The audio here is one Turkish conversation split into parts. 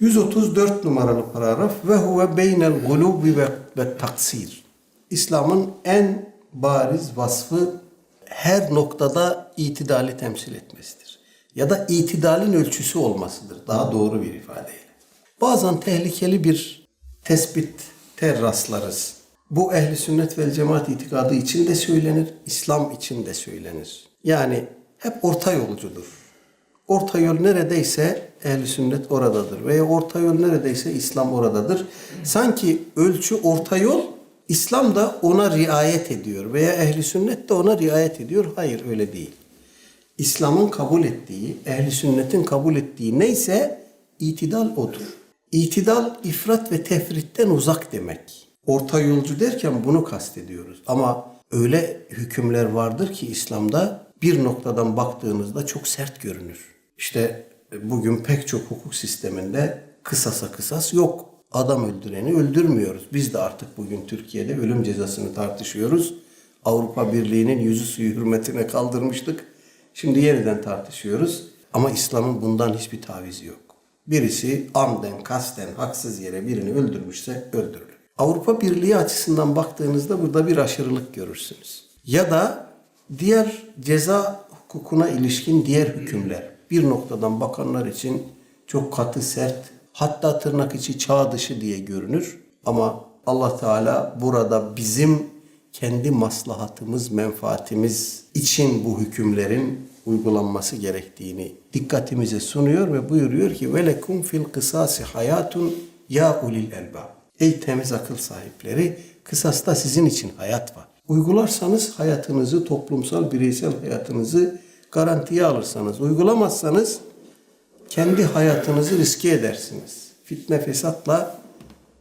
134 numaralı paragraf ve huve beynel gulubi ve, ve taksir. İslam'ın en bariz vasfı her noktada itidali temsil etmesidir. Ya da itidalin ölçüsü olmasıdır. Daha doğru bir ifadeyle. Bazen tehlikeli bir tespitte rastlarız. Bu ehli sünnet vel cemaat itikadı için de söylenir, İslam için de söylenir. Yani hep orta yolcudur. Orta yol neredeyse ehli sünnet oradadır veya orta yol neredeyse İslam oradadır. Sanki ölçü orta yol İslam da ona riayet ediyor veya ehli sünnet de ona riayet ediyor. Hayır öyle değil. İslam'ın kabul ettiği, ehli sünnetin kabul ettiği neyse itidal odur. İtidal ifrat ve tefritten uzak demek. Orta yolcu derken bunu kastediyoruz. Ama öyle hükümler vardır ki İslam'da bir noktadan baktığınızda çok sert görünür. İşte bugün pek çok hukuk sisteminde kısasa kısas yok. Adam öldüreni öldürmüyoruz. Biz de artık bugün Türkiye'de ölüm cezasını tartışıyoruz. Avrupa Birliği'nin yüzü suyu hürmetine kaldırmıştık. Şimdi yeniden tartışıyoruz. Ama İslam'ın bundan hiçbir tavizi yok. Birisi amden, kasten, haksız yere birini öldürmüşse öldürülür. Avrupa Birliği açısından baktığınızda burada bir aşırılık görürsünüz. Ya da diğer ceza hukukuna ilişkin diğer hükümler bir noktadan bakanlar için çok katı, sert, hatta tırnak içi çağ dışı diye görünür. Ama Allah Teala burada bizim kendi maslahatımız, menfaatimiz için bu hükümlerin uygulanması gerektiğini dikkatimize sunuyor ve buyuruyor ki velekum fil kısasi hayatun ya ulil elbab. Ey temiz akıl sahipleri kısasta sizin için hayat var. Uygularsanız hayatınızı, toplumsal, bireysel hayatınızı garantiye alırsanız, uygulamazsanız kendi hayatınızı riske edersiniz. Fitne fesatla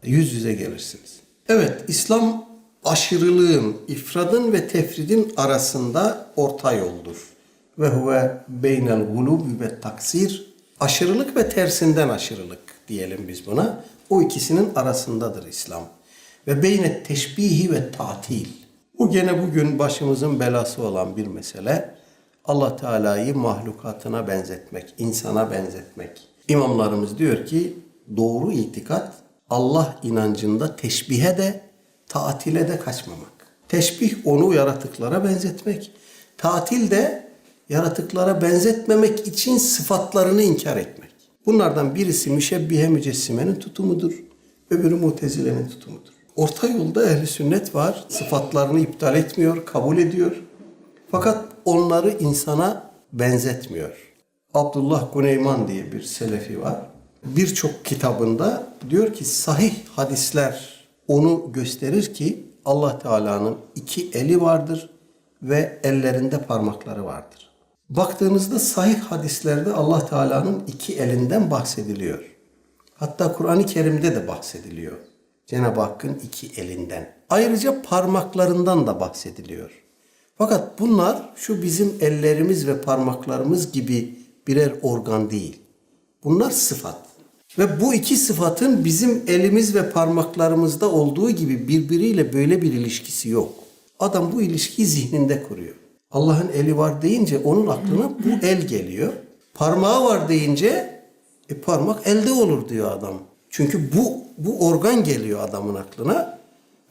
yüz yüze gelirsiniz. Evet, İslam aşırılığın, ifradın ve tefridin arasında orta yoldur. Ve huve beynel gulubi ve taksir. Aşırılık ve tersinden aşırılık diyelim biz buna. O ikisinin arasındadır İslam. Ve beyne teşbihi ve tatil. Bu gene bugün başımızın belası olan bir mesele. Allah Teala'yı mahlukatına benzetmek, insana benzetmek. İmamlarımız diyor ki doğru itikat Allah inancında teşbihe de tatile de kaçmamak. Teşbih onu yaratıklara benzetmek. Tatil de yaratıklara benzetmemek için sıfatlarını inkar etmek. Bunlardan birisi müşebbihe mücessimenin tutumudur. Öbürü mutezilenin tutumudur. Orta yolda ehli sünnet var. Sıfatlarını iptal etmiyor, kabul ediyor. Fakat onları insana benzetmiyor. Abdullah Guneyman diye bir selefi var. Birçok kitabında diyor ki sahih hadisler onu gösterir ki Allah Teala'nın iki eli vardır ve ellerinde parmakları vardır. Baktığınızda sahih hadislerde Allah Teala'nın iki elinden bahsediliyor. Hatta Kur'an-ı Kerim'de de bahsediliyor. Cenab-ı Hakk'ın iki elinden. Ayrıca parmaklarından da bahsediliyor. Fakat bunlar şu bizim ellerimiz ve parmaklarımız gibi birer organ değil. Bunlar sıfat. Ve bu iki sıfatın bizim elimiz ve parmaklarımızda olduğu gibi birbiriyle böyle bir ilişkisi yok. Adam bu ilişkiyi zihninde kuruyor. Allah'ın eli var deyince onun aklına bu el geliyor. Parmağı var deyince e parmak elde olur diyor adam. Çünkü bu bu organ geliyor adamın aklına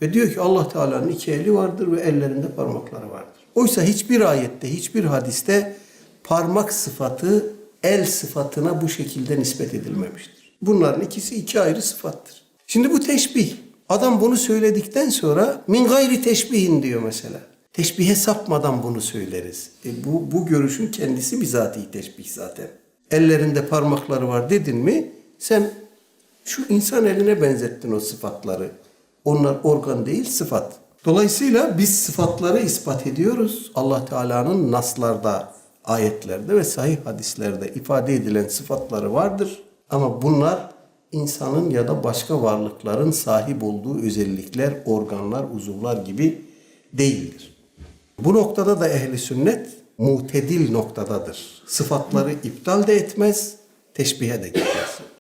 ve diyor ki Allah Teala'nın iki eli vardır ve ellerinde parmakları vardır. Oysa hiçbir ayette, hiçbir hadiste parmak sıfatı el sıfatına bu şekilde nispet edilmemiştir. Bunların ikisi iki ayrı sıfattır. Şimdi bu teşbih. Adam bunu söyledikten sonra min gayri teşbihin diyor mesela. Teşbihe sapmadan bunu söyleriz. E bu, bu görüşün kendisi bizatihi teşbih zaten. Ellerinde parmakları var dedin mi sen şu insan eline benzettin o sıfatları. Onlar organ değil sıfat. Dolayısıyla biz sıfatları ispat ediyoruz. Allah Teala'nın naslarda, ayetlerde ve sahih hadislerde ifade edilen sıfatları vardır. Ama bunlar insanın ya da başka varlıkların sahip olduğu özellikler, organlar, uzuvlar gibi değildir. Bu noktada da ehli sünnet mutedil noktadadır. Sıfatları iptal de etmez, teşbihe de gitmez.